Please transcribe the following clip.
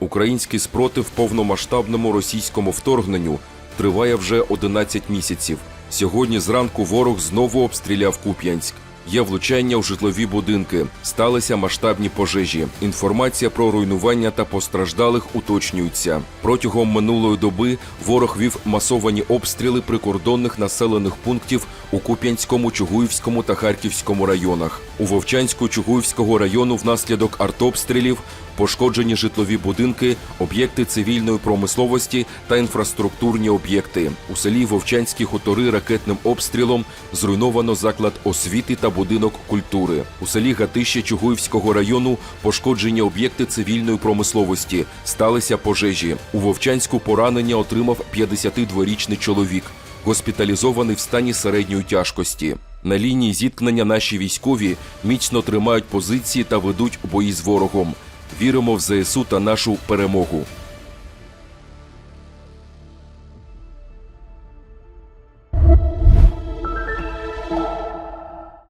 Український спротив повномасштабному російському вторгненню триває вже 11 місяців. Сьогодні зранку ворог знову обстріляв Куп'янськ. Є влучання у житлові будинки, сталися масштабні пожежі. Інформація про руйнування та постраждалих уточнюється. Протягом минулої доби ворог вів масовані обстріли прикордонних населених пунктів у Куп'янському, Чугуївському та Харківському районах. У Вовчанську Чугуївського району внаслідок артобстрілів пошкоджені житлові будинки, об'єкти цивільної промисловості та інфраструктурні об'єкти. У селі Вовчанські хутори ракетним обстрілом зруйновано заклад освіти та будинок культури. У селі Гатище Чугуївського району пошкоджені об'єкти цивільної промисловості. Сталися пожежі. У Вовчанську поранення отримав 52-річний чоловік, госпіталізований в стані середньої тяжкості. На лінії зіткнення наші військові міцно тримають позиції та ведуть бої з ворогом. Віримо в ЗСУ та нашу перемогу.